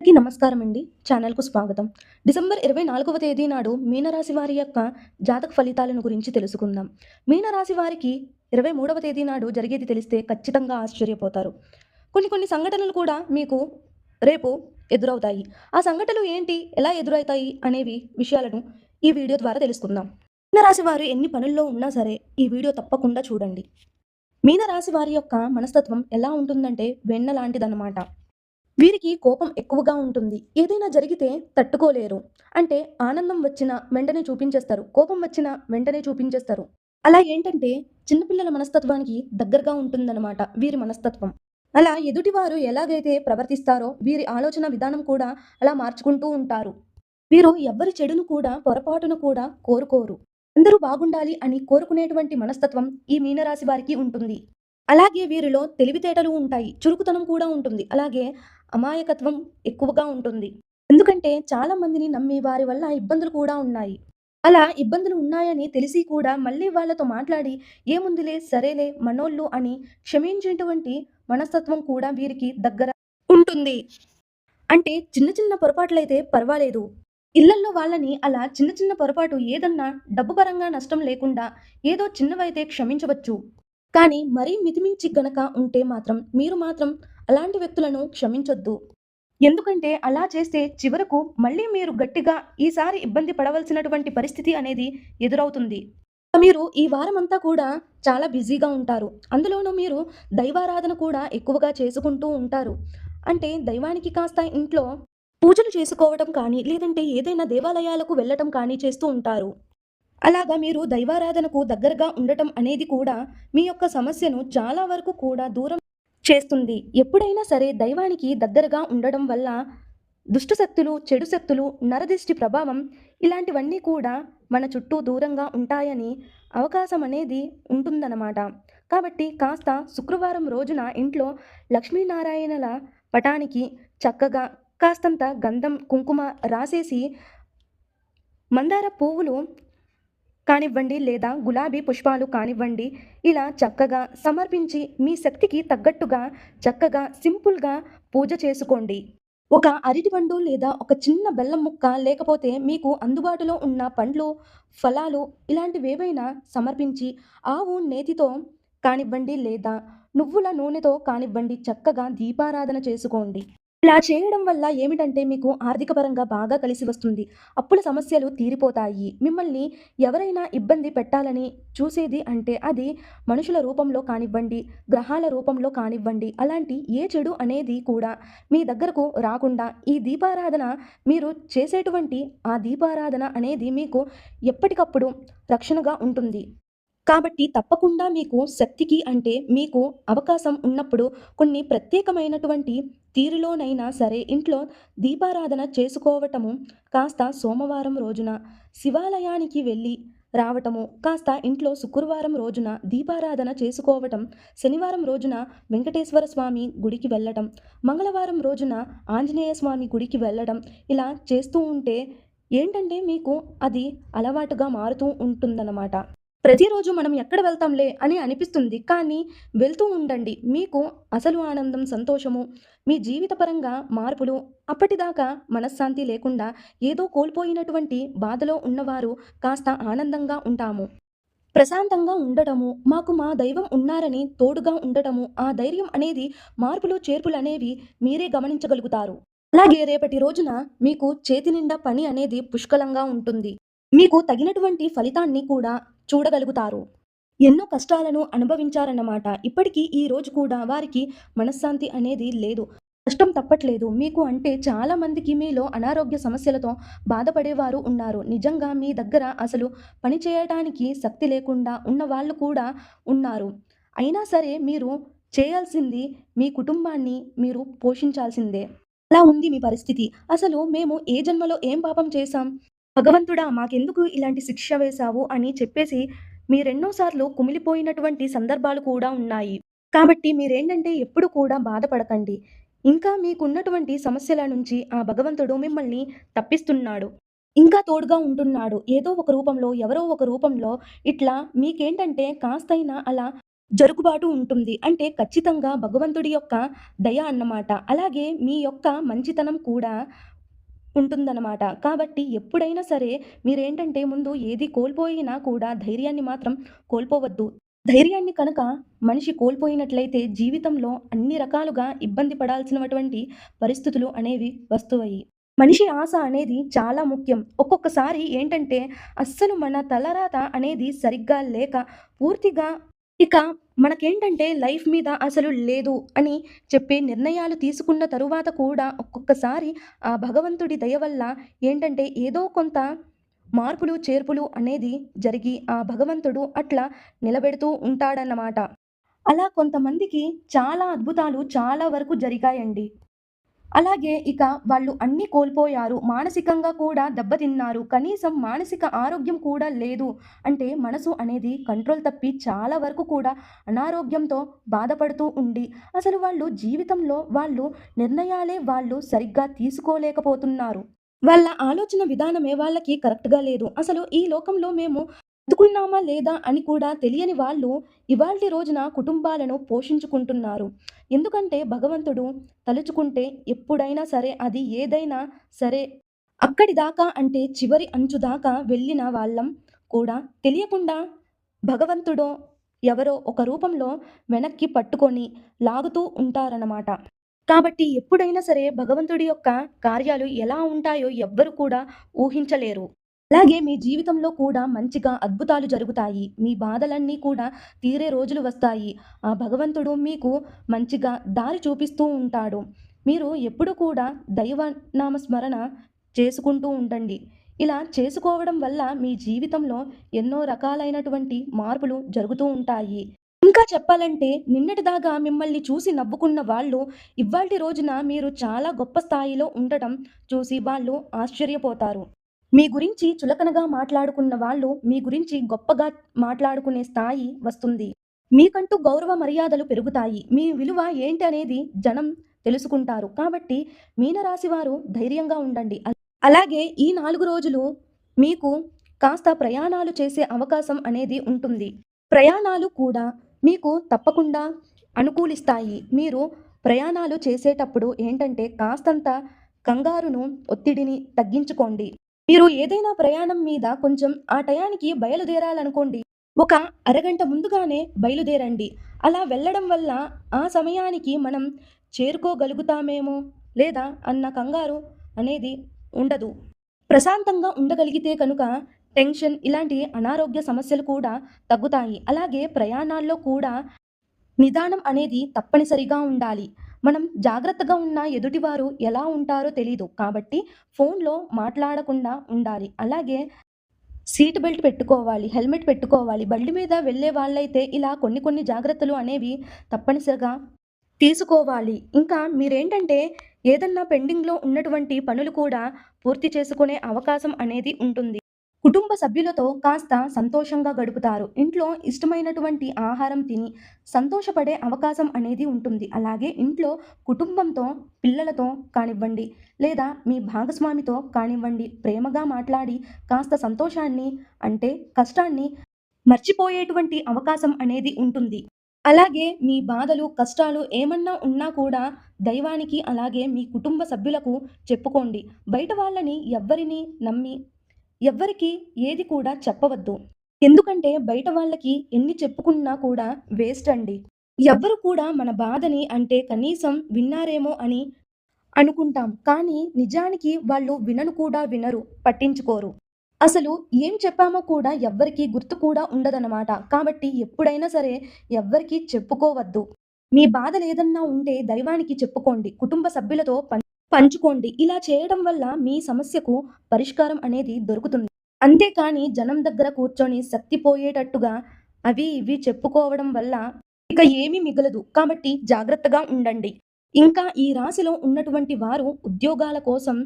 అందరికీ నమస్కారం అండి ఛానల్కు స్వాగతం. డిసెంబర్ ఇరవై నాలుగవ తేదీ నాడు మీనరాశి వారి యొక్క జాతక ఫలితాలను గురించి తెలుసుకుందాం. మీనరాశి వారికి ఇరవై మూడవ తేదీ నాడు జరిగేది తెలిస్తే ఖచ్చితంగా ఆశ్చర్యపోతారు. కొన్ని కొన్ని సంఘటనలు కూడా మీకు రేపు ఎదురవుతాయి. ఆ సంఘటనలు ఏంటి? ఎలా ఎదురవుతాయి? అనేవి విషయాలను ఈ వీడియో ద్వారా తెలుసుకుందాం. మీనరాశి వారు ఎన్ని పనుల్లో ఉన్నా సరే ఈ వీడియో తప్పకుండా చూడండి. మీనరాశి వారి యొక్క మనస్తత్వం ఎలా ఉంటుందంటే వెన్న లాంటిదన్నమాట. వీరికి కోపం ఎక్కువగా ఉంటుంది. ఏదైనా జరిగితే తట్టుకోలేరు. అంటే ఆనందం వచ్చిన వెంటనే చూపించేస్తారు. కోపం వచ్చిన వెంటనే చూపించేస్తారు. అలా ఏంటంటే చిన్నపిల్లల మనస్తత్వానికి దగ్గరగా ఉంటుందన్నమాట వీరి మనస్తత్వం. అలా ఎదుటివారు ఎలాగైతే ప్రవర్తిస్తారో వీరి ఆలోచన విధానం కూడా అలా మార్చుకుంటూ ఉంటారు. వీరు ఎవ్వరి చెడును కూడా పొరపాటును కూడా కోరుకోరు. అందరూ బాగుండాలి అని కోరుకునేటువంటి మనస్తత్వం ఈ మీనరాశి వారికి ఉంటుంది. అలాగే వీరిలో తెలివితేటలు ఉంటాయి. చురుకుతనం కూడా ఉంటుంది. అలాగే అమాయకత్వం ఎక్కువగా ఉంటుంది. ఎందుకంటే చాలా మందిని నమ్మి వారి వల్ల ఇబ్బందులు కూడా ఉన్నాయి. అలా ఇబ్బందులు ఉన్నాయని తెలిసి కూడా మళ్ళీ వాళ్ళతో మాట్లాడి ఏముందిలే సరేలే మనోళ్ళు అని క్షమించేటువంటి మనస్తత్వం కూడా వీరికి దగ్గర ఉంటుంది. అంటే చిన్న చిన్న పొరపాట్లయితే పర్వాలేదు. ఇళ్ళల్లో వాళ్ళని అలా చిన్న చిన్న పొరపాటు ఏదన్నా డబ్బు పరంగా నష్టం లేకుండా ఏదో చిన్నవైతే క్షమించవచ్చు. కానీ మరీ మితిమించి గనక ఉంటే మాత్రం మీరు మాత్రం అలాంటి వ్యక్తులను క్షమించొద్దు. ఎందుకంటే అలా చేస్తే చివరకు మళ్ళీ మీరు గట్టిగా ఈసారి ఇబ్బంది పడవలసినటువంటి పరిస్థితి అనేది ఎదురవుతుంది. మీరు ఈ వారం అంతా కూడా చాలా బిజీగా ఉంటారు. అందులోనూ మీరు దైవారాధన కూడా ఎక్కువగా చేసుకుంటూ ఉంటారు. అంటే దైవానికి కాస్త ఇంట్లో పూజలు చేసుకోవడం కానీ లేదంటే ఏదైనా దేవాలయాలకు వెళ్ళటం కానీ చేస్తూ ఉంటారు. అలాగా మీరు దైవారాధనకు దగ్గరగా ఉండటం అనేది కూడా మీ యొక్క సమస్యను చాలా వరకు కూడా దూరం చేస్తుంది. ఎప్పుడైనా సరే దైవానికి దగ్గరగా ఉండడం వల్ల దుష్ట శక్తులు చెడు శక్తులు నరదిష్టి ప్రభావం ఇలాంటివన్నీ కూడా మన చుట్టూ దూరంగా ఉంటాయని అవకాశం అనేది ఉంటుందన్నమాట. కాబట్టి కాస్త శుక్రవారం రోజున ఇంట్లో లక్ష్మీనారాయణల పటానికి చక్కగా కాస్తంత గంధం కుంకుమ రాసేసి మందార పువ్వులు కానివ్వండి లేదా గులాబీ పుష్పాలు కానివ్వండి ఇలా చక్కగా సమర్పించి మీ శక్తికి తగ్గట్టుగా చక్కగా సింపుల్గా పూజ చేసుకోండి. ఒక అరటిపండు లేదా ఒక చిన్న బెల్లం ముక్క లేకపోతే మీకు అందుబాటులో ఉన్న పండ్లు ఫలాలు ఇలాంటివేవైనా సమర్పించి ఆవు నేతితో కానివ్వండి లేదా నువ్వుల నూనెతో కానివ్వండి చక్కగా దీపారాధన చేసుకోండి. ఇలా చేయడం వల్ల ఏమిటంటే మీకు ఆర్థిక పరంగా బాగా కలిసి వస్తుంది. అప్పుల సమస్యలు తీరిపోతాయి. మిమ్మల్ని ఎవరైనా ఇబ్బంది పెట్టాలని చూసేది అంటే అది మనుషుల రూపంలో కానివ్వండి గ్రహాల రూపంలో కానివ్వండి అలాంటి ఏ చెడు అనేది కూడా మీ దగ్గరకు రాకుండా ఈ దీపారాధన మీరు చేసేటువంటి ఆ దీపారాధన అనేది మీకు ఎప్పటికప్పుడు రక్షణగా ఉంటుంది. కాబట్టి తప్పకుండా మీకు శక్తికి అంటే మీకు అవకాశం ఉన్నప్పుడు కొన్ని ప్రత్యేకమైనటువంటి తీరులోనైనా సరే ఇంట్లో దీపారాధన చేసుకోవటము కాస్త సోమవారం రోజున శివాలయానికి వెళ్ళి రావటము కాస్త ఇంట్లో శుక్రవారం రోజున దీపారాధన చేసుకోవటం శనివారం రోజున వెంకటేశ్వర స్వామి గుడికి వెళ్ళటం మంగళవారం రోజున ఆంజనేయ స్వామి గుడికి వెళ్ళడం ఇలా చేస్తూ ఉంటే ఏంటంటే మీకు అది అలవాటుగా మారుతూ ఉంటుందన్నమాట. ప్రతిరోజు మనం ఎక్కడ వెళ్తాంలే అని అనిపిస్తుంది. కానీ వెళ్తూ ఉండండి. మీకు అసలు ఆనందం సంతోషము మీ జీవితపరంగా మార్పులు అప్పటిదాకా మనశ్శాంతి లేకుండా ఏదో కోల్పోయినటువంటి బాధలో ఉన్నవారు కాస్త ఆనందంగా ఉంటాము. ప్రశాంతంగా ఉండటము మాకు మా దైవం ఉన్నారని తోడుగా ఉండటము ఆ ధైర్యం అనేది మార్పులు చేర్పులు అనేవి మీరే గమనించగలుగుతారు. అలాగే రేపటి రోజున మీకు చేతి నిండా పని అనేది పుష్కలంగా ఉంటుంది. మీకు తగినటువంటి ఫలితాన్ని కూడా చూడగలుగుతారు. ఎన్నో కష్టాలను అనుభవించారన్నమాట. ఇప్పటికీ ఈ రోజు కూడా వారికి మనశ్శాంతి అనేది లేదు. కష్టం తప్పట్లేదు. మీకు అంటే చాలా మందికి మీలో అనారోగ్య సమస్యలతో బాధపడేవారు ఉన్నారు. నిజంగా మీ దగ్గర అసలు పని చేయటానికి శక్తి లేకుండా ఉన్న వాళ్ళు కూడా ఉన్నారు. అయినా సరే మీరు చేయాల్సింది మీ కుటుంబాన్ని మీరు పోషించాల్సిందే. అలా ఉంది మీ పరిస్థితి. అసలు మేము ఏ జన్మలో ఏం పాపం చేశాం? భగవంతుడా మాకెందుకు ఇలాంటి శిక్ష వేశావు అని చెప్పేసి మీరెన్నోసార్లు కుమిలిపోయినటువంటి సందర్భాలు కూడా ఉన్నాయి కాబట్టి మీరేంటంటే ఎప్పుడు కూడా బాధపడకండి ఇంకా మీకున్నటువంటి సమస్యల నుంచి ఆ భగవంతుడు మిమ్మల్ని తప్పిస్తున్నాడు ఇంకా తోడుగా ఉంటున్నాడు ఏదో ఒక రూపంలో ఎవరో ఒక రూపంలో ఇట్లా మీకేంటంటే కాస్తైనా అలా జరుగుబాటు ఉంటుంది. అంటే ఖచ్చితంగా భగవంతుడి యొక్క దయ అన్నమాట. అలాగే మీ యొక్క మంచితనం కూడా ఉంటుందన్నమాట కాబట్టి ఎప్పుడైనా సరే మీరేంటంటే ముందు ఏది కోల్పోయినా కూడా ధైర్యాన్ని మాత్రం కోల్పోవద్దు. ధైర్యాన్ని కనుక మనిషి కోల్పోయినట్లయితే జీవితంలో అన్ని రకాలుగా ఇబ్బంది పడాల్సినటువంటి పరిస్థితులు అనేవి వస్తువయి. మనిషి ఆశ అనేది చాలా ముఖ్యం. ఒక్కొక్కసారి ఏంటంటే అస్సలు మన తలరాత అనేది సరిగ్గా లేక పూర్తిగా ఇక మనకేంటంటే లైఫ్ మీద అసలు లేదు అని చెప్పే నిర్ణయాలు తీసుకున్న తరువాత కూడా ఒక్కొక్కసారి ఆ భగవంతుడి దయ వల్ల ఏంటంటే ఏదో కొంత మార్పులు, చేర్పులు అనేది జరిగి ఆ భగవంతుడు అట్లా నిలబెడుతూ ఉంటాడన్నమాట. అలా కొంతమందికి చాలా అద్భుతాలు చాలా వరకు జరిగాయండి. అలాగే ఇక వాళ్ళు అన్నీ కోల్పోయారు. మానసికంగా కూడా దెబ్బతిన్నారు. కనీసం మానసిక ఆరోగ్యం కూడా లేదు అంటే మనసు అనేది కంట్రోల్ తప్పి చాలా వరకు కూడా అనారోగ్యంతో బాధపడుతూ ఉండి అసలు వాళ్ళు జీవితంలో వాళ్ళు నిర్ణయాలే వాళ్ళు సరిగ్గా తీసుకోలేకపోతున్నారు. వాళ్ళ ఆలోచన విధానమే వాళ్ళకి కరెక్ట్‌గా లేదు. అసలు ఈ లోకంలో మేము బతుకున్నామా లేదా అని కూడా తెలియని వాళ్ళు ఇవాల్టి రోజున కుటుంబాలను పోషించుకుంటున్నారు. ఎందుకంటే భగవంతుడు తలుచుకుంటే ఎప్పుడైనా సరే అది ఏదైనా సరే అక్కడి దాకా అంటే చివరి అంచు దాకా వెళ్ళిన వాళ్ళం కూడా తెలియకుండా భగవంతుడో ఎవరో ఒక రూపంలో వెనక్కి పట్టుకొని లాగుతూ ఉంటారన్నమాట. కాబట్టి ఎప్పుడైనా సరే భగవంతుడి యొక్క కార్యాలు ఎలా ఉంటాయో ఎవ్వరు కూడా ఊహించలేరు. అలాగే మీ జీవితంలో కూడా మంచిగా అద్భుతాలు జరుగుతాయి. మీ బాధలన్నీ కూడా తీరే రోజులు వస్తాయి. ఆ భగవంతుడు మీకు మంచిగా దారి చూపిస్తూ ఉంటాడు. మీరు ఎప్పుడు కూడా దైవ నామ స్మరణ చేసుకుంటూ ఉండండి. ఇలా చేసుకోవడం వల్ల మీ జీవితంలో ఎన్నో రకాలైనటువంటి మార్పులు జరుగుతూ ఉంటాయి. ఇంకా చెప్పాలంటే నిన్నటిదాకా మిమ్మల్ని చూసి నవ్వుకున్న వాళ్ళు ఇవ్వాల్టి రోజున మీరు చాలా గొప్ప స్థాయిలో ఉండటం చూసి వాళ్ళు ఆశ్చర్యపోతారు. మీ గురించి చులకనగా మాట్లాడుకున్న వాళ్ళు మీ గురించి గొప్పగా మాట్లాడుకునే స్థాయి వస్తుంది. మీకంటూ గౌరవ మర్యాదలు పెరుగుతాయి. మీ విలువ ఏంటి అనేది జనం తెలుసుకుంటారు. కాబట్టి మీనరాశి వారు ధైర్యంగా ఉండండి. అలాగే ఈ నాలుగు రోజులు మీకు కాస్త ప్రయాణాలు చేసే అవకాశం అనేది ఉంటుంది. ప్రయాణాలు కూడా మీకు తప్పకుండా అనుకూలిస్తాయి. మీరు ప్రయాణాలు చేసేటప్పుడు ఏంటంటే కాస్తంత కంగారును, ఒత్తిడిని తగ్గించుకోండి. మీరు ఏదైనా ప్రయాణం మీద కొంచెం ఆ టయానికి బయలుదేరాలనుకోండి. ఒక అరగంట ముందుగానే బయలుదేరండి. అలా వెళ్ళడం వల్ల ఆ సమయానికి మనం చేరుకోగలుగుతామేమో లేదా అన్న కంగారు అనేది ఉండదు. ప్రశాంతంగా ఉండగలిగితే కనుక టెన్షన్ ఇలాంటి అనారోగ్య సమస్యలు కూడా తగ్గుతాయి. అలాగే ప్రయాణాల్లో కూడా నిదానం అనేది తప్పనిసరిగా ఉండాలి. మనం జాగ్రత్తగా ఉన్న ఎదుటివారు ఎలా ఉంటారో తెలీదు. కాబట్టి ఫోన్‌లో మాట్లాడకుండా ఉండాలి. అలాగే సీట్ బెల్ట్ పెట్టుకోవాలి. హెల్మెట్ పెట్టుకోవాలి. బండి మీద వెళ్ళే వాళ్ళైతే ఇలా కొన్ని కొన్ని జాగ్రత్తలు అనేవి తప్పనిసరిగా తీసుకోవాలి. ఇంకా మీరేంటంటే ఏదన్నా పెండింగ్‌లో ఉన్నటువంటి పనులు కూడా పూర్తి చేసుకునే అవకాశం అనేది ఉంటుంది. కుటుంబ సభ్యులతో కాస్త సంతోషంగా గడుపుతారు. ఇంట్లో ఇష్టమైనటువంటి ఆహారం తిని సంతోషపడే అవకాశం అనేది ఉంటుంది. అలాగే ఇంట్లో కుటుంబంతో, పిల్లలతో కానివ్వండి లేదా మీ భాగస్వామితో కానివ్వండి ప్రేమగా మాట్లాడి కాస్త సంతోషాన్ని అంటే కష్టాన్ని మర్చిపోయేటువంటి అవకాశం అనేది ఉంటుంది. అలాగే మీ బాధలు, కష్టాలు ఏమన్నా ఉన్నా కూడా దైవానికి అలాగే మీ కుటుంబ సభ్యులకు చెప్పుకోండి. బయట వాళ్ళని ఎవ్వరిని నమ్మి ఎవ్వరికీ ఏది కూడా చెప్పవద్దు. ఎందుకంటే బయట వాళ్ళకి ఎన్ని చెప్పుకున్నా కూడా వేస్ట్ అండి. ఎవ్వరు కూడా మన బాధని అంటే కనీసం విన్నారేమో అని అనుకుంటాం. కానీ నిజానికి వాళ్ళు వినను కూడా వినరు, పట్టించుకోరు. అసలు ఏం చెప్పామో కూడా ఎవ్వరికీ గుర్తు కూడా ఉండదన్నమాట కాబట్టి ఎప్పుడైనా సరే ఎవ్వరికీ చెప్పుకోవద్దు. మీ బాధలేదన్నా ఉంటే దైవానికి చెప్పుకోండి. కుటుంబ సభ్యులతో పంచుకోండి. ఇలా చేయడం వల్ల మీ సమస్యకు పరిష్కారం అనేది దొరుకుతుంది. అంతేకాని జనం దగ్గర కూర్చొని శక్తి పోయేటట్టుగా అవి ఇవి చెప్పుకోవడం వల్ల ఇక ఏమీ మిగలదు. కాబట్టి జాగ్రత్తగా ఉండండి. ఇంకా ఈ రాశిలో ఉన్నటువంటి వారు ఉద్యోగాల కోసం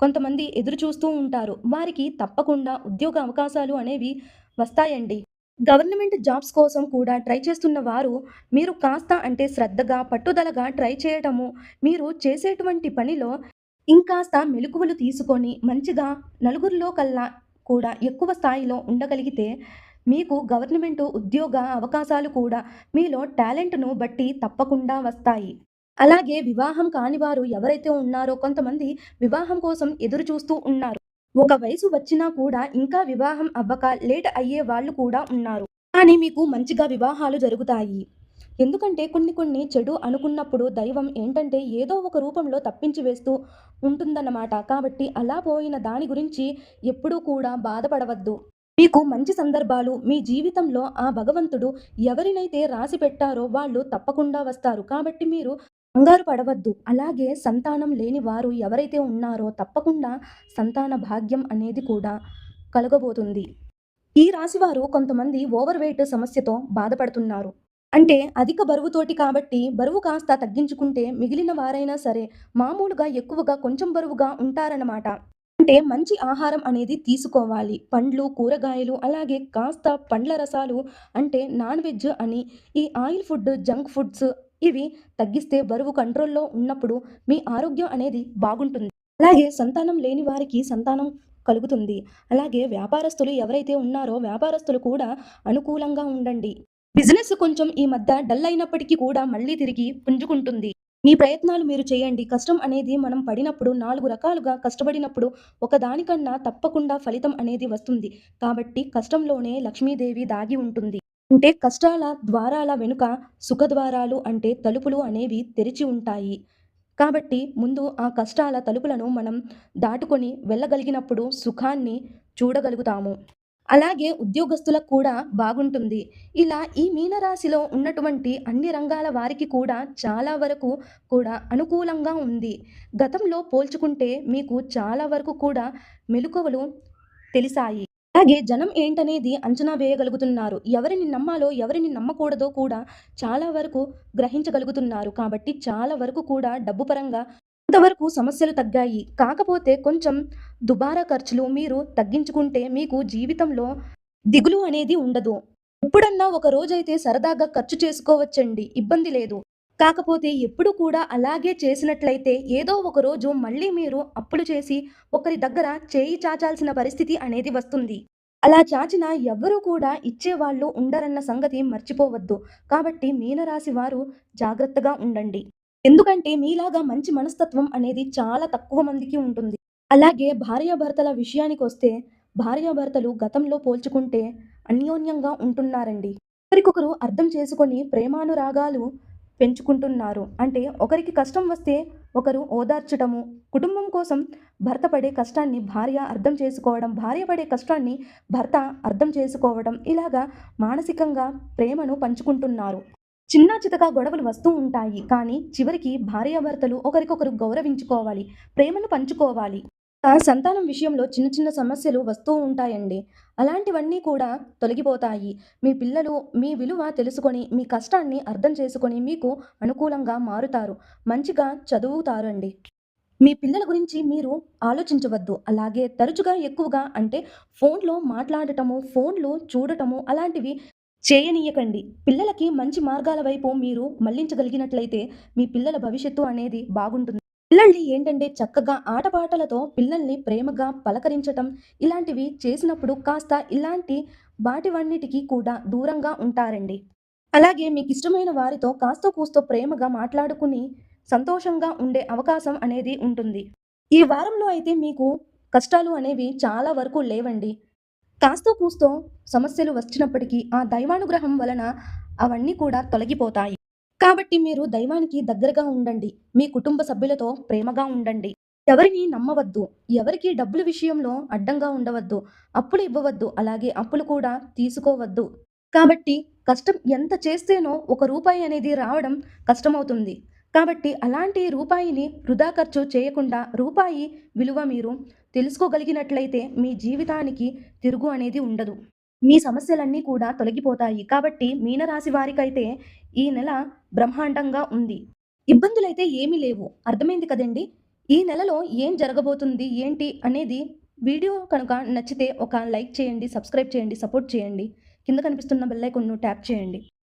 కొంతమంది ఎదురు చూస్తూ ఉంటారు. వారికి తప్పకుండా ఉద్యోగ అవకాశాలు అనేవి వస్తాయండి. గవర్నమెంట్ జాబ్స్ కోసం కూడా ట్రై చేస్తున్న వారు మీరు కాస్త అంటే శ్రద్ధగా, పట్టుదలగా ట్రై చేయటము, మీరు చేసేటువంటి పనిలో ఇంకాస్త మెలకువలు తీసుకొని మంచిగా నలుగురిలో కల్లా కూడా ఎక్కువ స్థాయిలో ఉండగలిగితే మీకు గవర్నమెంట్ ఉద్యోగ అవకాశాలు కూడా మీలో టాలెంట్ను బట్టి తప్పకుండా వస్తాయి. అలాగే వివాహం కాని వారు ఎవరైతే ఉన్నారో కొంతమంది వివాహం కోసం ఎదురు చూస్తూ ఉన్నారు. ఒక వయసు వచ్చినా కూడా ఇంకా వివాహం అవ్వక లేట్ అయ్యే వాళ్ళు కూడా ఉన్నారు. కానీ మీకు మంచిగా వివాహాలు జరుగుతాయి. ఎందుకంటే కొన్ని కొన్ని చెడు అనుకున్నప్పుడు దైవం ఏంటంటే ఏదో ఒక రూపంలో తప్పించి వేస్తూ ఉంటుందన్నమాట. కాబట్టి అలా పోయిన దాని గురించి ఎప్పుడూ కూడా బాధపడవద్దు. మీకు మంచి సందర్భాలు మీ జీవితంలో ఆ భగవంతుడు ఎవరినైతే రాసి పెట్టారో వాళ్ళు తప్పకుండా వస్తారు. కాబట్టి మీరు కంగారు పడవద్దు. అలాగే సంతానం లేని వారు ఎవరైతే ఉన్నారో తప్పకుండా సంతాన భాగ్యం అనేది కూడా కలగబోతుంది. ఈ రాశివారు కొంతమంది ఓవర్ వెయిట్ సమస్యతో బాధపడుతున్నారు. అంటే అధిక బరువుతోటి కాబట్టి బరువు కాస్త తగ్గించుకుంటే మిగిలిన వారైనా సరే మామూలుగా ఎక్కువగా కొంచెం బరువుగా ఉంటారన్నమాట. అంటే మంచి ఆహారం అనేది తీసుకోవాలి. పండ్లు కూరగాయలు అలాగే కాస్త పండ్ల రసాలు అంటే నాన్ వెజ్ అని ఈ ఆయిల్ ఫుడ్ జంక్ ఫుడ్స్ ఇవి తగ్గిస్తే బరువు కంట్రోల్లో ఉన్నప్పుడు మీ ఆరోగ్యం అనేది బాగుంటుంది. అలాగే సంతానం లేని వారికి సంతానం కలుగుతుంది. అలాగే వ్యాపారస్తులు ఎవరైతే ఉన్నారో వ్యాపారస్తులు కూడా అనుకూలంగా ఉండండి. బిజినెస్ కొంచెం ఈ మధ్య డల్ అయినప్పటికీ కూడా మళ్ళీ తిరిగి పుంజుకుంటుంది. మీ ప్రయత్నాలు మీరు చేయండి. కష్టం అనేది మనం పడినప్పుడు నాలుగు రకాలుగా కష్టపడినప్పుడు ఒకదానికన్నా తప్పకుండా ఫలితం అనేది వస్తుంది. కాబట్టి కష్టంలోనే లక్ష్మీదేవి దాగి ఉంటుంది. అంటే కష్టాల ద్వారాల వెనుక సుఖద్వారాలు అంటే తలుపులు అనేవి తెరిచి ఉంటాయి. కాబట్టి ముందు ఆ కష్టాల తలుపులను మనం దాటుకొని వెళ్ళగలిగినప్పుడు సుఖాన్ని చూడగలుగుతాము. అలాగే ఉద్యోగస్తులకు కూడా బాగుంటుంది. ఇలా ఈ మీనరాశిలో ఉన్నటువంటి అన్ని రంగాల వారికి కూడా చాలా వరకు కూడా అనుకూలంగా ఉంది. గతంలో పోల్చుకుంటే మీకు చాలా వరకు కూడా మెలకువలు తెలిసాయి. అలాగే జనం ఏంటనేది అంచనా వేయగలుగుతున్నారు. ఎవరిని నమ్మాలో ఎవరిని నమ్మకూడదో కూడా చాలా వరకు గ్రహించగలుగుతున్నారు. కాబట్టి చాలా వరకు కూడా డబ్బు పరంగా కొంతవరకు సమస్యలు తగ్గాయి. కాకపోతే కొంచెం దుబారా ఖర్చులు మీరు తగ్గించుకుంటే మీకు జీవితంలో దిగులు అనేది ఉండదు. ఎప్పుడన్నా ఒక రోజైతే సరదాగా ఖర్చు చేసుకోవచ్చండి. ఇబ్బంది లేదు. కాకపోతే ఎప్పుడు కూడా అలాగే చేసినట్లయితే ఏదో ఒక రోజు మళ్ళీ మీరు అప్పులు చేసి ఒకరి దగ్గర చేయి చాచాల్సిన పరిస్థితి అనేది వస్తుంది. అలా చాచిన ఎవ్వరూ కూడా ఇచ్చేవాళ్ళు ఉండరన్న సంగతి మర్చిపోవద్దు. కాబట్టి మీనరాశి వారు జాగ్రత్తగా ఉండండి. ఎందుకంటే మీలాగా మంచి మనస్తత్వం అనేది చాలా తక్కువ మందికి ఉంటుంది. అలాగే భార్యాభర్తల విషయానికి వస్తే భార్యాభర్తలు గతంలో పోల్చుకుంటే అన్యోన్యంగా ఉంటున్నారండి. ఒకరికొకరు అర్థం చేసుకొని ప్రేమానురాగాలు పెంచుకుంటున్నారు. అంటే ఒకరికి కష్టం వస్తే ఒకరు ఓదార్చటము కుటుంబం కోసం భర్త పడే కష్టాన్ని భార్య అర్థం చేసుకోవడం భార్య పడే కష్టాన్ని భర్త అర్థం చేసుకోవడం ఇలాగా మానసికంగా ప్రేమను పంచుకుంటున్నారు. చిన్న చితక గొడవలు వస్తూ ఉంటాయి. కానీ చివరికి భార్యాభర్తలు ఒకరికొకరు గౌరవించుకోవాలి ప్రేమను పంచుకోవాలి. సంతానం విషయంలో చిన్న చిన్న సమస్యలు వస్తూ ఉంటాయండి. అలాంటివన్నీ కూడా తొలగిపోతాయి. మీ పిల్లలు మీ విలువ తెలుసుకొని మీ కష్టాన్ని అర్థం చేసుకొని మీకు అనుకూలంగా మారుతారు. మంచిగా చదువుతారండి. మీ పిల్లల గురించి మీరు ఆలోచించవద్దు. అలాగే తరచుగా ఎక్కువగా అంటే ఫోన్లో మాట్లాడటము ఫోన్లు చూడటము అలాంటివి చేయనీయకండి. పిల్లలకి మంచి మార్గాల వైపు మీరు మళ్ళించగలిగినట్లయితే మీ పిల్లల భవిష్యత్తు అనేది బాగుంటుంది. పిల్లల్ని ఏంటంటే చక్కగా ఆటపాటలతో పిల్లల్ని ప్రేమగా పలకరించటం ఇలాంటివి చేసినప్పుడు కాస్త ఇలాంటి వాటివన్నిటికీ కూడా దూరంగా ఉంటారండి. అలాగే మీకు ఇష్టమైన వారితో కాస్తో కూస్తో ప్రేమగా మాట్లాడుకుని సంతోషంగా ఉండే అవకాశం అనేది ఉంటుంది. ఈ వారంలో అయితే మీకు కష్టాలు అనేవి చాలా వరకు లేవండి. కాస్తో కూస్తో సమస్యలు వచ్చినప్పటికీ ఆ దైవానుగ్రహం వలన అవన్నీ కూడా తొలగిపోతాయి. కాబట్టి మీరు దైవానికి దగ్గరగా ఉండండి. మీ కుటుంబ సభ్యులతో ప్రేమగా ఉండండి. ఎవరిని నమ్మవద్దు. ఎవరికి డబ్బుల విషయంలో అడ్డంగా ఉండవద్దు. అప్పులు ఇవ్వవద్దు. అలాగే అప్పులు కూడా తీసుకోవద్దు. కాబట్టి కష్టం ఎంత చేస్తేనో ఒక రూపాయి అనేది రావడం కష్టమవుతుంది. కాబట్టి అలాంటి రూపాయిని వృధా ఖర్చు చేయకుండా రూపాయి విలువ మీరు తెలుసుకోగలిగినట్లయితే మీ జీవితానికి తిరుగు అనేది ఉండదు. మీ సమస్యలన్నీ కూడా తొలగిపోతాయి. కాబట్టి మీనరాశి వారికైతే ఈ నెల బ్రహ్మాండంగా ఉంది. ఇబ్బందులైతే ఏమీ లేవు. అర్థమైంది కదండి? ఈ నెలలో ఏం జరగబోతుంది ఏంటి అనేది వీడియో కనుక నచ్చితే ఒక లైక్ చేయండి సబ్స్క్రైబ్ చేయండి సపోర్ట్ చేయండి. కింద కనిపిస్తున్న బెల్లైకొన్ను ట్యాప్ చేయండి.